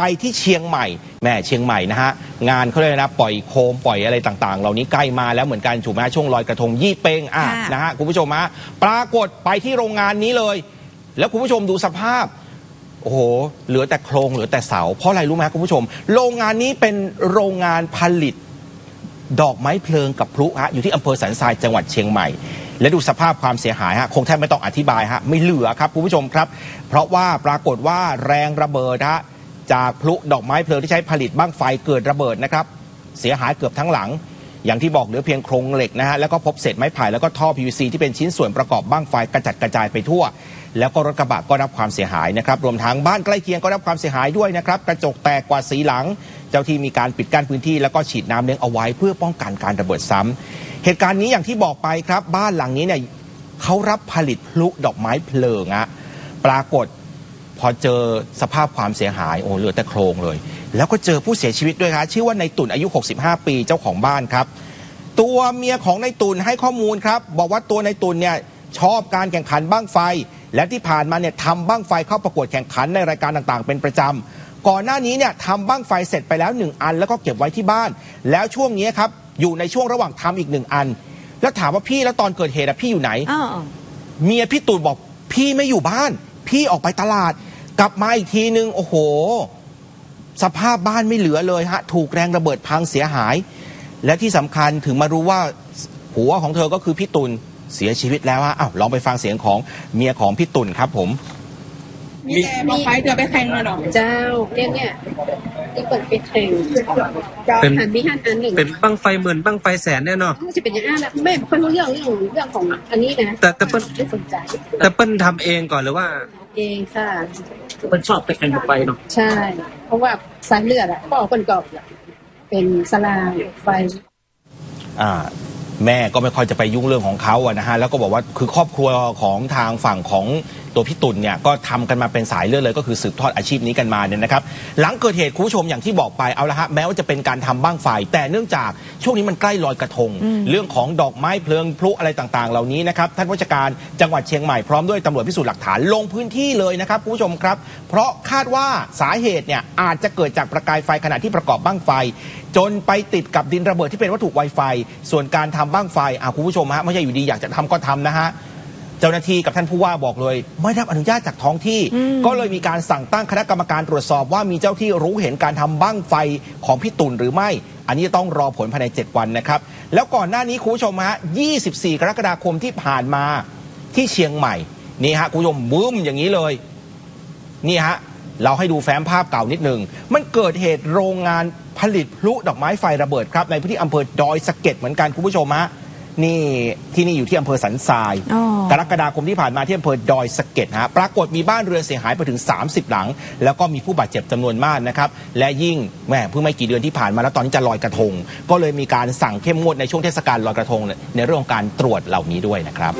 ไปที่เชียงใหม่แม่เชียงใหม่นะฮะงานเขาเรียกนะปล่อยโคมปล่อยอะไรต่างๆ เหล่านี้ใกล้มาแล้วเหมือนกันถูกไหมฮะช่วงลอยกระทงยี่เป้งอะค่ะนะฮะคุณผู้ชมฮะปรากฏไปที่โรงงานนี้เลย แล้วคุณผู้ชมดูสภาพ โอ้โห เหลือแต่โครงเหลือแต่เสา เพราะอะไรรู้ไหมคุณผู้ชม โรงงานนี้เป็นโรงงานผลิต ดอกไม้เพลิงกับพลุฮะอยู่ที่อำเภอสันทรายจังหวัดเชียงใหม่ และดูสภาพความเสียหายฮะคงแทบไม่ต้องอธิบายฮะไม่เหลือครับคุณผู้ชมครับ เพราะว่าปรากฏว่าแรงระเบิดฮะ จากพลุดอกไม้เพลิงที่ใช้ผลิตบ้างไฟเกิดระเบิดนะครับ เสียหายเกือบทั้งหลัง อย่างที่บอกเหลือเพียงโครงเหล็กนะฮะแล้วก็พบเศษไม้ไผ่แล้วก็ท่อ PVC ที่เป็นชิ้นส่วนประกอบบ้างไฟกระจัดกระจายไปทั่ว แล้วก็รถกระบะก็รับความเสียหายนะครับรวมทั้งบ้านใกล้เคียงก็รับความเสียหายด้วยนะครับกระจกแตกกว่าสีหลัง เจ้าที่มีการปิดกั้นพื้นที่แล้วก็ฉีดน้ำเลี้ยงเอาไว้เพื่อป้องกันการระเบิดซ้ำเหตุการณ์นี้อย่างที่บอกไปครับบ้านหลังนี้เนี่ยเขารับผลิตพลุดอกไม้เพลิงอะปรากฏ พอเจอสภาพความเสียหายโอ้เหลือแต่โครงเลย แล้วก็เจอผู้เสียชีวิตด้วยครับชื่อว่าในตุ่นอายุ 65 ปีเจ้าของบ้านครับ ตัวเมียของในตุ่นให้ข้อมูลครับ บอกว่าตัวในตุ่นเนี่ยชอบการแข่งขันบ้างไฟ และที่ผ่านมาเนี่ยทำบ้างไฟเข้าประกวดแข่งขันในรายการต่างๆ เป็นประจำก่อนหน้านี้เนี่ยทำบ้างไฟเสร็จไปแล้วหนึ่งอัน แล้วก็เก็บไว้ที่บ้าน แล้วช่วงนี้ครับอยู่ในช่วงระหว่างทำอีกหนึ่งอัน แล้วถามว่าพี่แล้วตอนเกิดเหตุอะพี่อยู่ไหนอ๋อเมียพี่ตูนบอกพี่ไม่อยู่บ้าน พี่ออกไปตลาด กลับมาอีกทีนึง โอ้โห สภาพบ้านไม่เหลือเลยฮะ ถูกแรงระเบิดพังเสียหาย และที่สำคัญถึงมารู้ว่าผัวของเธอก็คือพี่ตุลเสียชีวิตแล้วฮะอ้าวลองไปฟังเสียงของเมียของพี่ตุลครับผมมีแต่บอกไปเดี๋ยวไปแข่งมาดอกเจ้าเนี่ยเนี่ยที่เปิดไปแข่งเป็นหันมีหันอันหนึ่งเป็นบั้งไฟหมื่นบั้งไฟแสนแน่เนอนจะเป็นอย่างนั้นแหละไม่ค่อยรู้เรื่องเรื่องเรื่องของอันนี้นะแต่แต่เปิ้ลไม่สนใจแต่เปิ้ลทำเองก่อนหรือว่า เองค่ะเปิ้ลชอบไปแข่งกับไฟเนาะใช่ เพราะว่าสายเลือดอะพ่อคนก็เป็นสลาไฟ อ่า แม่ก็ไม่ค่อยจะไปยุ่งเรื่องของเขาอะนะฮะแล้วก็บอกว่าคือครอบครัวของทางฝั่งของตัวพี่ตุลเนี่ยก็ทำกันมาเป็นสายเลือดเลยก็คือสืบทอดอาชีพนี้กันมาเนี่ยนะครับหลังเกิดเหตุคุณผู้ชมอย่างที่บอกไปเอาละฮะแม้ว่าจะเป็นการทำบ้างไฟแต่เนื่องจากช่วงนี้มันใกล้ลอยกระทง เรื่องของดอกไม้เพลิงพลุอะไรต่างๆ เหล่านี้นะครับท่านผู้จัดการจังหวัดเชียงใหม่พร้อมด้วยตำรวจพิสูจน์หลักฐานลงพื้นที่เลยนะครับคุณผู้ชมครับ เพราะคาดว่าสาเหตุเนี่ยอาจจะเกิดจากประกายไฟขณะที่ประกอบบ้างไฟ จนไปติดกับดินระเบิดที่เป็นวัตถุไวไฟส่วนการทำบ้างไฟอะคุณผู้ชมฮะไม่ใช่อยู่ดีอยากจะทำก็ทำนะฮะเจ้าหน้าที่กับท่านผู้ว่าบอกเลย ไม่ได้รับอนุญาตจากท้องที่ ก็เลยมีการสั่งตั้งคณะกรรมการตรวจสอบว่ามีเจ้าที่รู้เห็นการทำบ้างไฟของพี่ตุลหรือไม่ อันนี้ต้องรอผลภายใน 7 วันนะครับ แล้วก่อนหน้านี้คุณผู้ชมฮะ 24 กรกฎาคมที่ผ่านมาที่เชียงใหม่ นี่ฮะคุณผู้ชมบึ้มอย่างนี้เลย นี่ฮะ เราให้ดูแฟ้มภาพเก่านิดหนึ่ง มันเกิดเหตุโรงงานผลิตพลุดอกไม้ไฟระเบิดครับ ในพื้นที่อำเภอดอยสะเก็ดเหมือนกันคุณผู้ชมฮะนี่ที่นี่อยู่ที่อำเภอสันทรายอ๋อกรกฎาคมที่ผ่านมาที่อำเภอดอยสะเก็ดฮะปรากฏมีบ้านเรือนเสียหายไปถึง 30 หลัง แล้วก็มีผู้บาดเจ็บจำนวนมากนะครับ และยิ่งแหมเพิ่งไม่กี่เดือนที่ผ่านมาแล้วตอนนี้จะลอยกระทง ก็เลยมีการสั่งเข้มงวดในช่วงเทศกาลลอยกระทง ในเรื่องของการตรวจเหล่านี้ด้วยนะครับ